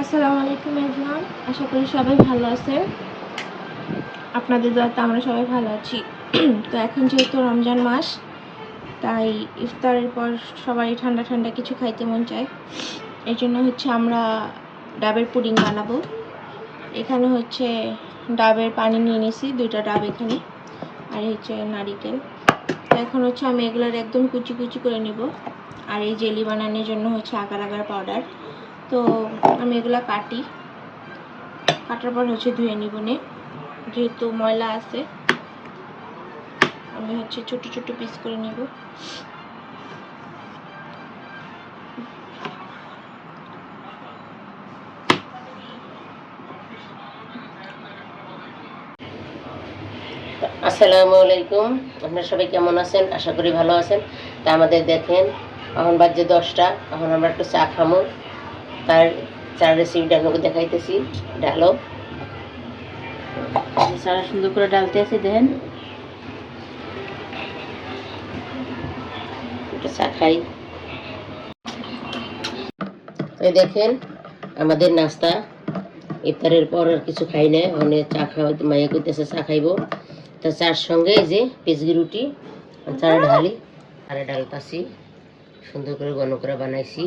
আসসালামু আলাইকুম এভরিওয়ান, আশা করি সবাই ভালো আছে আপনাদের দোয়াতে আমরা সবাই ভালো আছি। তো এখন যেহেতু রমজান মাস, তাই ইফতারের পর সবাই ঠান্ডা ঠান্ডা কিছু খাইতে মন চায়। এই জন্য হচ্ছে আমরা ডাবের পুডিং বানাবো। এখানে হচ্ছে ডাবের পানি নিয়ে নিয়েছি, দুইটা ডাব এখানে, আর হচ্ছে নারিকেল। তো এখন হচ্ছে আমি এগুলোর একদম কুচি কুচি করে নিব। আর এই জেলি বানানোর জন্য হচ্ছে আগার আগার পাউডার। তো আমি এগুলো কাটি। কাটার পর হচ্ছে ধুয়ে নিব নে। যেহেতু ময়লা আছে, আমি হচ্ছে ছোট ছোট পিস করে নিব। আসসালামু আলাইকুম। আপনারা সবাই কেমন আছেন? আশা করি ভালো আছেন। তা আমাদের দেখেন, এখন বাজে দশটা। এখন আমরা একটু চা খামো। তার চার রেসিপিটা আপনাকে দেখাইতেছি ডালো চারা সুন্দর করে ডালতে আছে, দেখেন। দেখেন, আমাদের নাস্তা। ইফতারের পর আর কিছু খাই না অনেক চা খাওয়া মাইয়া করতেছে চা খাইবো। তা চার সঙ্গে এই যে পেঁচগি রুটি, চারা ঢালি আরে ডালতাছি সুন্দর করে ঘন করে বানাইছি।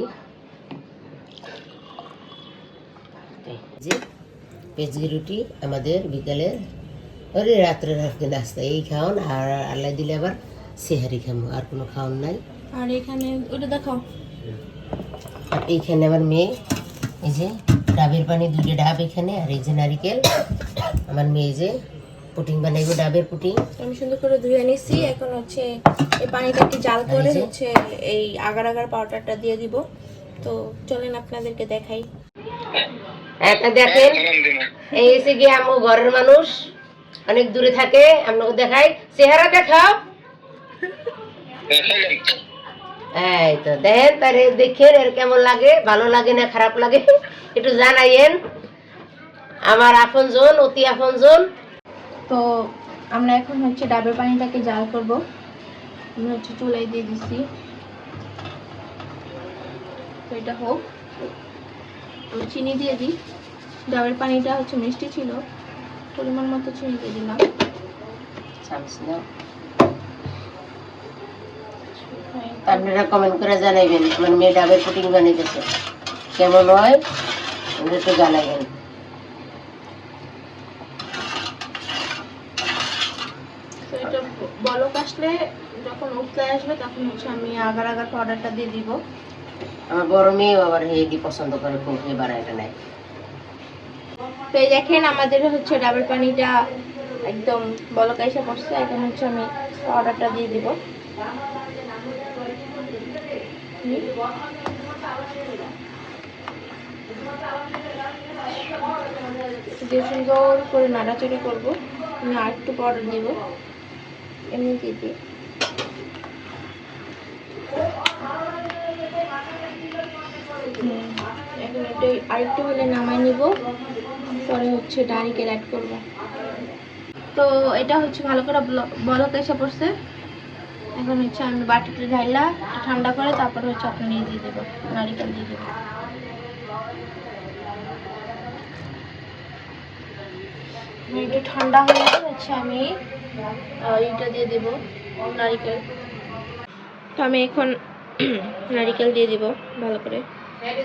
যে পেঁচগি রুটি আমাদের বিকালে ওরে রাত্রে রাত্রে নাস্তা এই খাওন আর আল্লাহ দিলে আবার সেহারি খামো আর কোনো খাওয়ান নাই। আর এখানে ওটা দেখাও। আর এইখানে আমার মেয়ে এই যে ডাবের পানি দুইটা ডাব এখানে আর এই যে নারিকেল আমার মেয়ে যে পুটিং বানাইবো ডাবের পুটিং। আমি সুন্দর করে ধুয়ে নিছি এখন হচ্ছে এই পানিটাকে জাল করে হচ্ছে এই আগার আগার পাউডারটা দিয়ে দিব। তো চলেন আপনাদেরকে দেখাই। একটা দেখেন, এই এসে গিয়ে আমার ঘরের মানুষ, অনেক দূরে থাকে, আপনাকে দেখাই। চেহারা দেখাও। এই তো দেখেন তার দেখেন, এর কেমন লাগে, ভালো লাগে না খারাপ লাগে, একটু জানাইয়েন। আমার আপন জন অতি আপন জন তো আমরা এখন হচ্ছে ডাবের পানিটাকে জাল করব। আমি হচ্ছে চুলাই দিয়ে দিছি। এটা হোক। আমি চিনি দিয়ে দিই। ডাবের পানিটা হচ্ছে মিষ্টি ছিল পরিমাণ মতো চিনি দিয়ে দিলাম। আপনারা কমেন্ট করে জানাইবেন আমার মেয়ে ডাবের পুটিং বানাইতেছে। কেমন হয়? আপনারা একটু জানাইবেন। তো এটা বলক আসলে যখন উঠতে আসবে তখন হচ্ছে আমি আগার আগার পাউডারটা দিয়ে দিব। আমার বড় মেয়েও আবার হেডি পছন্দ করে খুব হে বানাইটা নাই তো এই দেখেন আমাদের হচ্ছে ডাবের পানিটা একদম বলক এসে পড়ছে এখন হচ্ছে আমি অর্ডারটা দিয়ে দিব। সুন্দর করে নাড়াচাড়ি করব আমি আর একটু পাউডার দিব। এমনি হুম, এখন এটা আরেকটু হলে নামাই নিব, পরে হচ্ছে নারিকেল অ্যাড করব। তো এটা হচ্ছে ভালো করে ব্ল- বলক এসে পড়ছে। এখন হচ্ছে আমি বাটিতে ঢাইলা ঠান্ডা করে তারপর হচ্ছে আপনি নিয়ে দিয়ে দেবো নারিকেল দিয়ে দেবো। এটা ঠান্ডা হয়ে হচ্ছে আমি এইটা দিয়ে দেবো, নারিকেল। তো আমি এখন নারিকেল দিয়ে দিব ভালো করে। এটা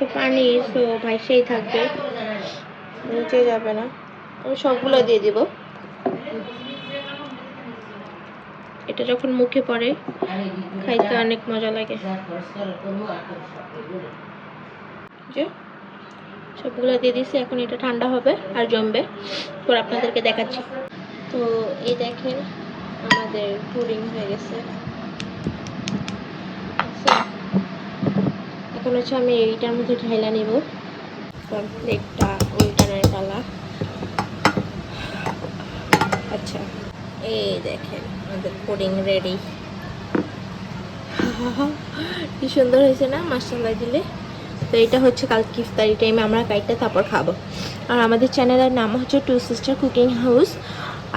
তো পানি তো ভাইসেই থাকবে। নিচে যাবে না। আমি সবগুলো দিয়ে দিব। এটা যখন মুখে পড়ে খাইতে অনেক মজা লাগে। যে সবগুলো দিয়ে দিছি এখন এটা ঠান্ডা হবে আর জমবে। পর আপনাদেরকে দেখাচ্ছি। তো এই দেখেন আমাদের পুডিং হয়ে গেছে। আচ্ছা, এখন হচ্ছে আমি এইটার মধ্যে ঢাইলা নিব। প্লেটটা উল্টানের পালা। আচ্ছা। এই দেখেন আমাদের পুডিং রেডি কি সুন্দর হয়েছে না মাসাল্লাহ দিলে। তো এটা হচ্ছে কালকে ইফতারি টাইমে আমরা কাইটটা তারপর খাব। আর আমাদের চ্যানেলের নাম হচ্ছে টু সিস্টার কুকিং হাউস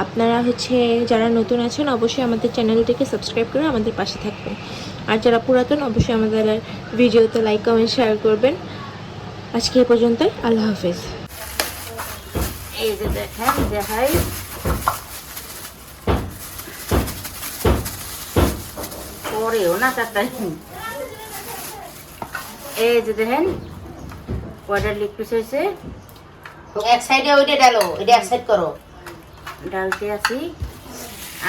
আপনারা হচ্ছে যারা নতুন আছেন, অবশ্যই আমাদের চ্যানেলটিকে সাবস্ক্রাইব করে আমাদের পাশে থাকবেন। আর যারা পুরাতন, অবশ্যই আমাদের ভিডিওতে লাইক কমেন্ট শেয়ার করবেন। আজকে এ পর্যন্তই, আল্লাহ হাফেজ। এই যে দেখেন, এই যে দেখেন লিগ পিস হয়েছে। এক সাইডে ওইটা ডালো ওইটা এক সাইড করো। ডালতে আছি।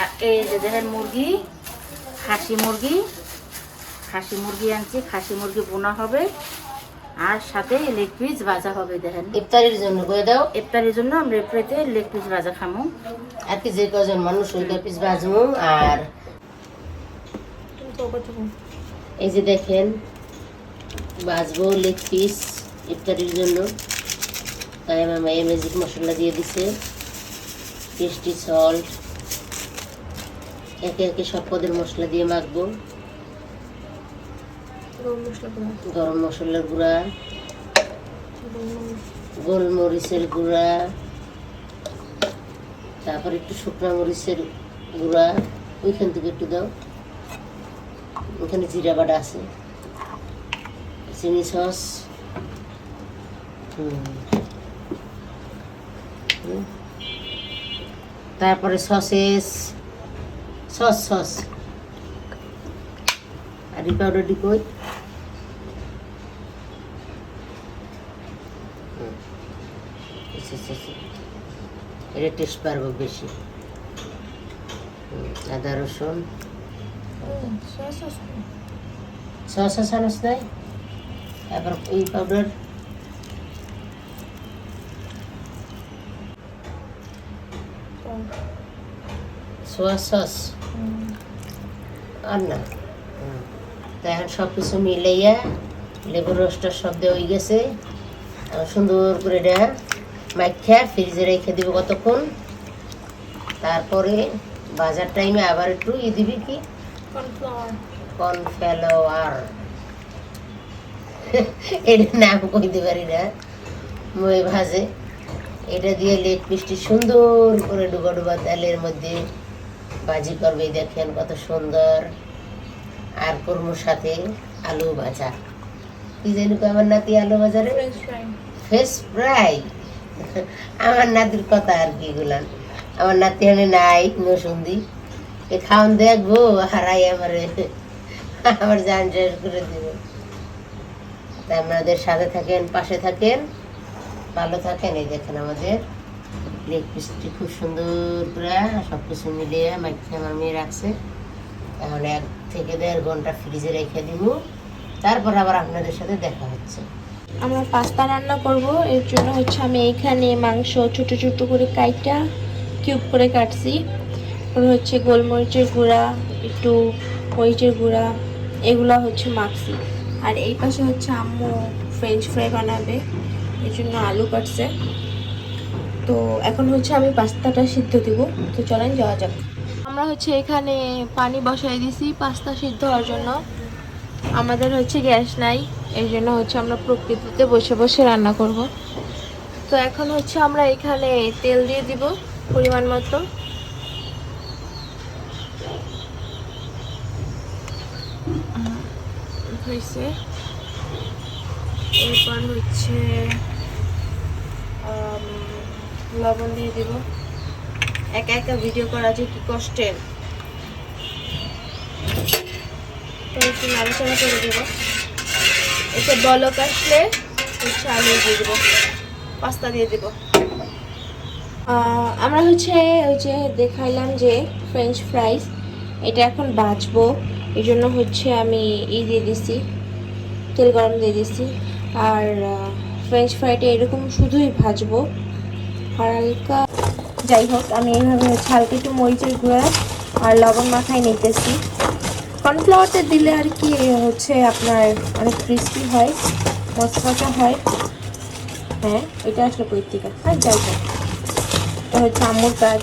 আর এই যে দেখেন মুরগি খাসি মুরগি খাসি মুরগি আনছি খাসি মুরগি বোনা হবে। আর সাথে লেগ পিস ভাজা হবে দেখেন। ইফতারির জন্য করে দাও? ইফতারের জন্য আমরা ইফতারিতে লেগ পিস ভাজা খামো। আর কি যে কজন মানুষ ওই লেগ পিস বাজমু আর এই যে দেখেন বাজবো লেগ পিস ইফতারির জন্য। তাই আমার মায়ের ম্যাজিক মশলা দিয়ে দিছে। টেস্টি সল্ট একে একে সব পদের মশলা দিয়ে মাখবো। গরম মশলার গুঁড়া গোলমরিচের গুঁড়া তারপর একটু শুকনো মরিচের গুঁড়া ওইখান থেকে একটু দাও। ওখানে জিরা বাটা আছে চিনি সস হুম। তারপরে সসেস সস সস। আর এই পাউডারটি কই? হুম। এটা টেস্ট পারব বেশি। আদা রসুন। সস আসানস নাই? তারপর এই পাউডার সোয়া সস আর না। এখন সব কিছু মিলাইয়া লেবুর রসটা সব হয়ে গেছে। সুন্দর করে এটা মাখা ফ্রিজে রেখে দিব কতক্ষণ। তারপরে বাজার টাইমে আবার একটু ই দিবি কি? কর্নফ্লাওয়ার এটার নাম কইতে পারি না। মই ভাজে। এটা দিয়ে লেগ পিসটি সুন্দর করে ডুবা ডুবা তেলের মধ্যে ভাজি করবে দেখেন কত সুন্দর। আর কর্মর সাথে আলু ভাজা। কি জানি আমার নাতি আলু বাজারে ফেস ফ্রাই আমার নাতির কথা আর কি গুলান। আমার নাতি এনে নাই নসুন্দি এ খাওন দেখব হারাই আমারে। আমার জান শেষ করে দিব। আমাদের সাথে থাকেন পাশে থাকেন। ভালো থাকেন এই দেখেন আমাদের লেগ পিসটি খুব সুন্দর করে সব কিছু মিলিয়ে মাইকে আমার মেয়ে রাখছে। এখন এক থেকে দেড় ঘণ্টা ফ্রিজে রেখে দিব। তারপর আবার আপনাদের সাথে দেখা হচ্ছে। আমরা পাস্তা রান্না করব, এর জন্য হচ্ছে আমি এখানে মাংস ছোট ছোট করে কাইটা কিউব করে কাটছি। হচ্ছে গোলমরিচের গুঁড়া, একটু মরিচের গুঁড়া, এগুলো হচ্ছে মাখছি। আর এই পাশে হচ্ছে আম্মু ফ্রেঞ্চ ফ্রাই বানাবে। এর জন্য আলু কাটছে। তো এখন হচ্ছে আমি পাস্তাটা সিদ্ধ দিব। তো চলেন যাওয়া যাক। আমরা হচ্ছে এখানে পানি বসাই দিছি পাস্তা সিদ্ধ হওয়ার জন্য। আমাদের হচ্ছে গ্যাস নাই, এই জন্য হচ্ছে আমরা প্রকৃতিতে বসে বসে রান্না করব। তো এখন হচ্ছে আমরা এখানে তেল দিয়ে দিব পরিমাণ মতো। হয়েছে। এরপর হচ্ছে লবণ দিয়ে দিব। একা একা ভিডিও করা যে কি কষ্টের। তো নাড়াচাড়া করে দেবো। এতে বলক আসলে হচ্ছে আলু দিয়ে দেবো, পাস্তা দিয়ে দেবো। আমরা হচ্ছে ওই যে দেখাইলাম যে ফ্রেঞ্চ ফ্রাইস এটা এখন বাঁচবো এই জন্য হচ্ছে আমি ই দিয়ে দিছি, তেল গরম দিয়ে দিছি। আর ফ্রেঞ্চ ফ্রাইটা এরকম শুধুই ভাজবো। হালকা। যাই হোক, আমি এইভাবে হচ্ছে হালকা একটু মরিচের গুঁড়া আর লবণ মাখায় নিতেছি। কর্নফ্লাওয়ারটা দিলে আর কি হচ্ছে আপনার অনেক ক্রিস্পি হয় মচমচা হয়। হ্যাঁ এটা আসলে পৈত্রিকা। আর যাই হোক, এটা হচ্ছে আম্মুর কাজ।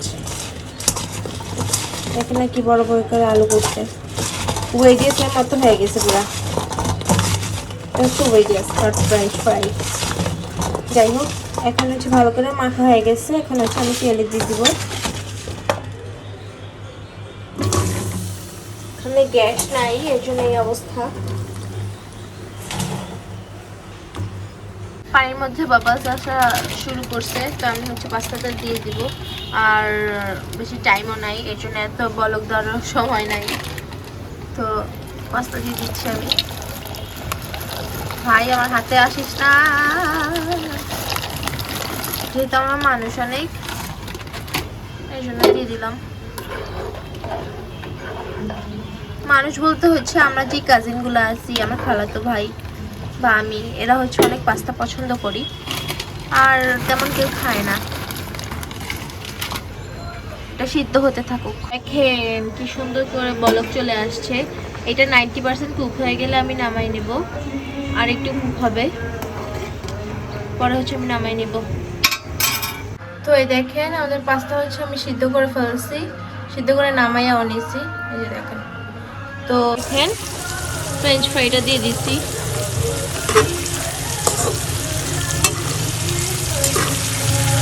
এখানে কি বড় বড় করে আলু করছে। ওয়েডিয়াসের মতো হয়ে গেছে পুরা। হচ্ছে ওয়েডিয়াস ফ্রেঞ্চ ফ্রাই যাই হোক এখন হচ্ছে ভালো করে মাখা হয়ে গেছে। এখন হচ্ছে আমি তেলে দিয়ে দিব। এখানে গ্যাস নাই এর জন্য এই অবস্থা। পানির মধ্যে বাবা আসা শুরু করছে, তো আমি হচ্ছে পাস্তাটা দিয়ে দিব। আর বেশি টাইমও নাই এর জন্য এত বলক দেওয়ার সময় নাই। তো পাস্তা দিয়ে দিচ্ছি আমি। ভাই, আমার হাতে আসিস না। যেহেতু আমার মানুষ অনেক। এই জন্য দিয়ে দিলাম। মানুষ বলতে হচ্ছে আমরা যে কাজিনগুলো আছি, আমার খালাতো ভাই বা আমি, এরা হচ্ছে অনেক পাস্তা পছন্দ করি। আর তেমন কেউ খায় না। এটা সিদ্ধ হতে থাকুক। দেখেন কি সুন্দর করে বলক চলে আসছে। এটা নাইনটি পার্সেন্ট কুক হয়ে গেলে আমি নামাই নেব। আর একটু কুক হবে। পরে হচ্ছে আমি নামাই নেব। তো এই দেখেন, আমাদের পাস্তা হচ্ছে আমি সিদ্ধ করে ফেলছি। সিদ্ধ করে নামাইয়া নিয়েছি এই যে দেখেন। তো দেখেন ফ্রেঞ্চ ফ্রাইটা দিয়ে দিছি।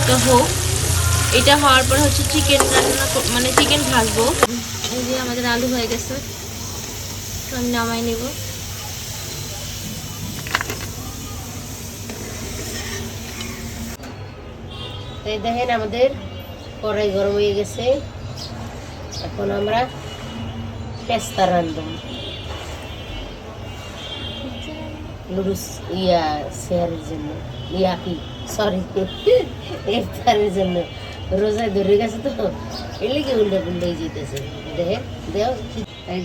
তো হোক, এটা হওয়ার পর হচ্ছে চিকেন রান্না মানে চিকেন ভাজবো। এই যে আমাদের আলু হয়ে গেছে। তো আমি নামাই নেব। এই দেখেন আমাদের কড়াই গরম হয়ে গেছে। এখন আমরা পেস্তা রান্ধব লুডুস ইয়া শেয়ারের জন্য। ইয়া কি? সরি ইফতারের জন্য। রোজায় ধরে গেছে তো। এর লিগে উল্টে পুল্টে যেতেছে দেখেন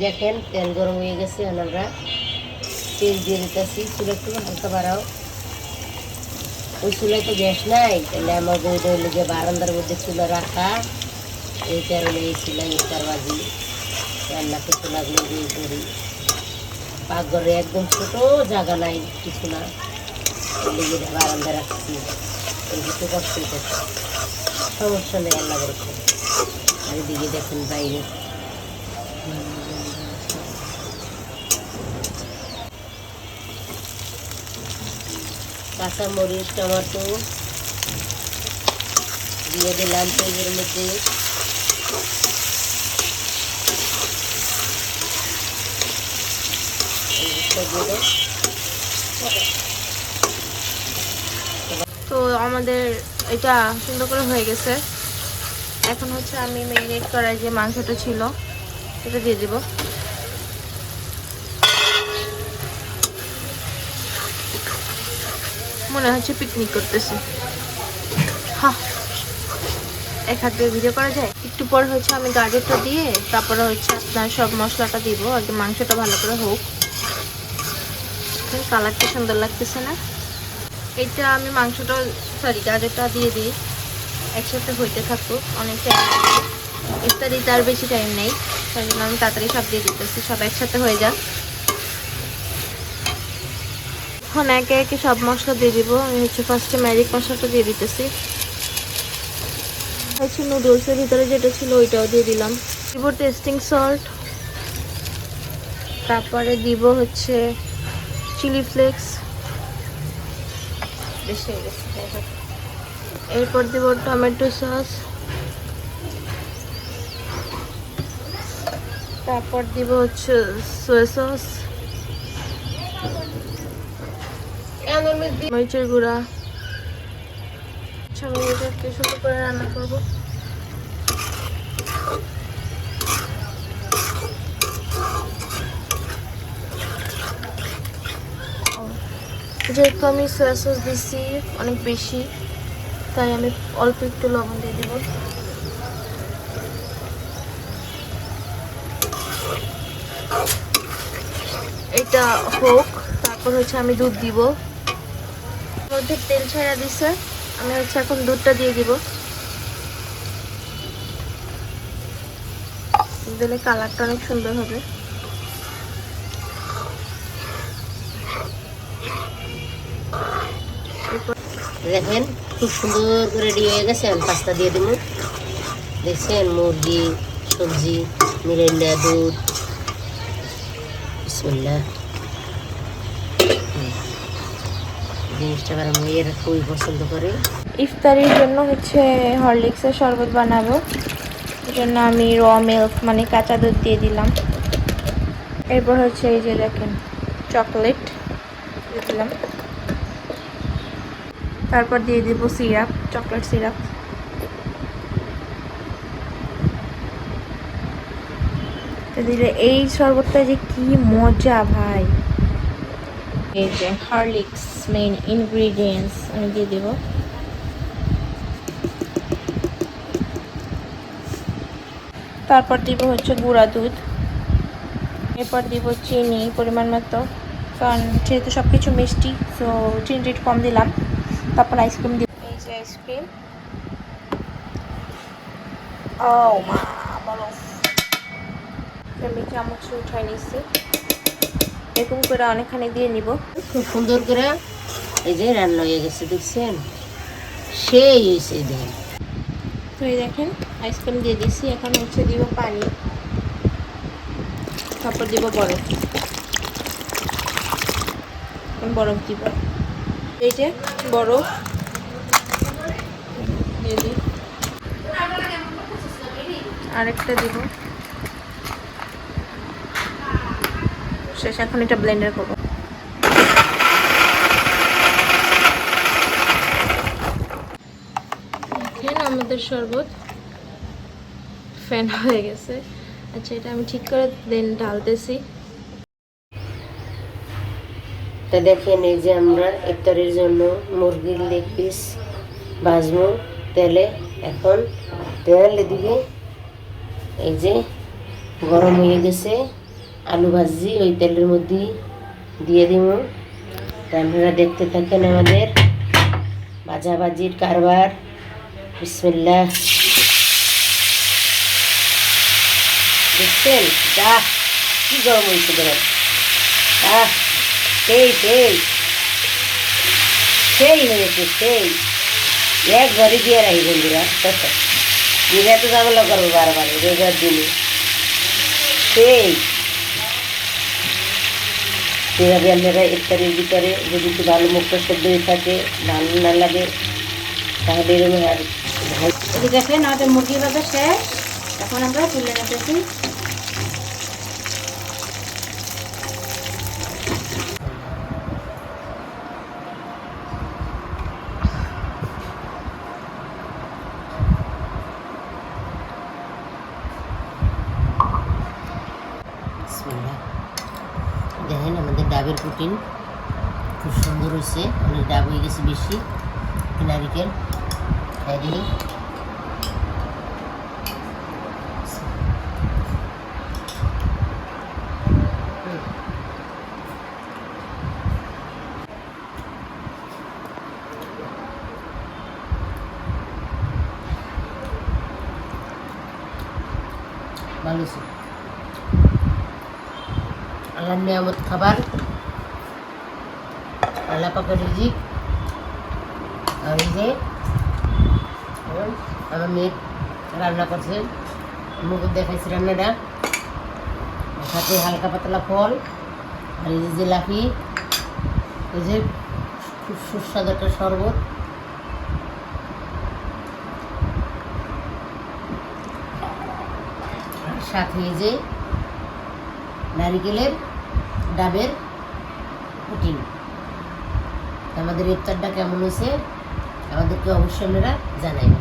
দেখেন, তেল গরম হয়ে গেছে। আমরা তেল দিয়ে দিতেছি। চুলে একটু হালকা বাড়াও। ওই চুলায় তো গ্যাস নাই, তাহলে আমার বউটা হইলে যে বারান্দার মধ্যে চুলা রাখা, এই কারণে এই চুলায় ইফতার বাজি, রান্না করতে লাগলে দিয়ে করি। পাকঘরে একদম ছোট জায়গা নাই কিছু না লেগে বারান্দা রাখছি, এই কিছু কষ্ট সমস্যা নেই, আল্লাহ করছে আর এদিকে দেখুন বাইরে কাঁচা মরিচ, টমেটো দিয়ে দিলাম তেলের মধ্যে। তো আমাদের এটা সুন্দর করে হয়ে গেছে এখন হচ্ছে আমি ম্যারিনেট করা যে মাংসটা ছিল এটা দিয়ে দিব মনে হচ্ছে পিকনিক করতেছি। হা, এক হাতে ভিডিও করা যায়? একটু পর হচ্ছে আমি গাজরটা দিয়ে, তারপরে হচ্ছে আপনার সব মশলাটা দিব একদম মাংসটা ভালো করে হোক। কালারটা সুন্দর লাগতেছে না? এটা আমি মাংসটা সরি গাজরটা দিয়ে দিই। একসাথে হইতে থাকুক, অনেক ইত্যাদি তার বেশি টাইম নেই, তাই জন্য আমি তাড়াতাড়ি সব দিয়ে দিতেছি, সব একসাথে হয়ে যাক। এখন একে একে সব মশলা দিয়ে দিব। আমি হচ্ছে ফার্স্টে ম্যাজিক মশলাটা দিয়ে দিতেছি। হচ্ছে নুডলসের ভিতরে যেটা ছিল ওইটাও দিয়ে দিলাম। দিব টেস্টিং সল্ট তারপরে দিব হচ্ছে চিলি ফ্লেক্স বেশি হয়ে গেছে এরপর দিব টমেটো সস তারপর দিব হচ্ছে সোয়া সস মরিচের গুঁড়া। রান্না করব। যেহেতু আমি সয়া সস দিচ্ছি অনেক বেশি, তাই আমি অল্প একটু লবণ দিয়ে দেব। এটা হোক, তারপর হচ্ছে আমি দুধ দিব। মধ্যে তেল ছাড়া দিছে। আমি হচ্ছে এখন দুধটা দিয়ে দিব। দিলে কালারটা অনেক সুন্দর হবে। দেখেন, খুব সুন্দর করে রেডি হয়ে গেছে। পাস্তা দিয়ে দেবো। দেখছেন, মুরগি, সবজি, মিরেন্ডা, দুধ হুম। জিনিসটা আবার মেয়েরা খুবই পছন্দ করে। ইফতারির জন্য হচ্ছে হরলিক্সের শরবত বানাবো। জন্য আমি র মিল্ক মানে কাঁচা দুধ দিয়ে দিলাম। এরপর হচ্ছে এই যে দেখেন, চকলেট দিয়ে দিলাম। তারপর দিয়ে দিব সিরাপ, চকলেট সিরাপ। দিলে এই শরবতটা যে কি মজা ভাই। এই যে হরলিক্স। মেইন ইনগ্রিডিয়েন্টস আমি দিয়ে দেব। তারপর দিব হচ্ছে গুঁড়া দুধ। এরপর দিব চিনি, পরিমাণ মতো। কারণ যেহেতু সব কিছু মিষ্টি তো চিনিটা একটু কম দিলাম। তারপর আইসক্রিম দিব। এই যে আইসক্রিম ও মা বরফ। আমি চামচ উঠাই নিচ্ছি এরকম করে অনেকখানি দিয়ে নিব। খুব সুন্দর করে এই যে রান্না হয়ে গেছে, দেখছেন? সেই হয়েছে দেখ তো এই দেখেন আইসক্রিম দিয়ে দিচ্ছি এখন হচ্ছে দিব পানি। তারপর দিব বরফ। বরফ দিব। এই যে বরফ। দিয়ে আরেকটা দিব। শেষ, এখন এটা ব্লেন্ডার করব। আমাদের শরবত। ফ্যান হয়ে গেছে। আচ্ছা এটা আমি ঠিক করে দেন ঢালতেছি। তা দেখেন, এই যে আমরা ইফতারের জন্য মুরগির লেগ পিস ভাজবো তেলে এখন তেল এদিকে এই যে গরম হয়ে গেছে, আলু ভাজি ওই তেলের মধ্যে দিয়ে দিব। আপনারা দেখতে থাকেন আমাদের ভাজা ভাজির কারবার। বিসমিল্লাহ দেখছেন যা কি গরম হয়েছে দেখেন আহ সেই সেই সেই হয়েছে সেই একবারই দিয়ে রাখি বন্ধুরা দিদা তো ঝামেলা করব বারবার রোজার দিনে সেই এভাবে আপনারা ইফতারের ভিতরে যদি একটু ভালো মুক্ত সেদ্ধ হয়ে থাকে ভালো না লাগে তাহলে এরকম আর দেখেন আমাদের মুরগি ভাজা শেষ। আমরা দেখেন আমাদের ডাবের প্রোটিন খুব সুন্দর হয়েছে। অনেক ডাব হয়ে গেছে বেশি। নারিকেল খাই দিই হুম। ভালো হয়েছে আল্লাহর নিয়ামত খাবার আল্লাহ পাকের রিজিক আর এই যে এখন আমার মেয়ে রান্না করছে। মুখে দেখাইছে রান্নাটা। সাথে হালকা পাতলা ফল আর এই যে জিলাপি। এই যে খুব সুস্বাদু একটা শরবত। সাথে এই যে নারিকেলের ডাবের পুটিং আমাদের ইফতারটা কেমন হয়েছে, আমাদেরকে অবশ্যই আপনারা জানাইবেন।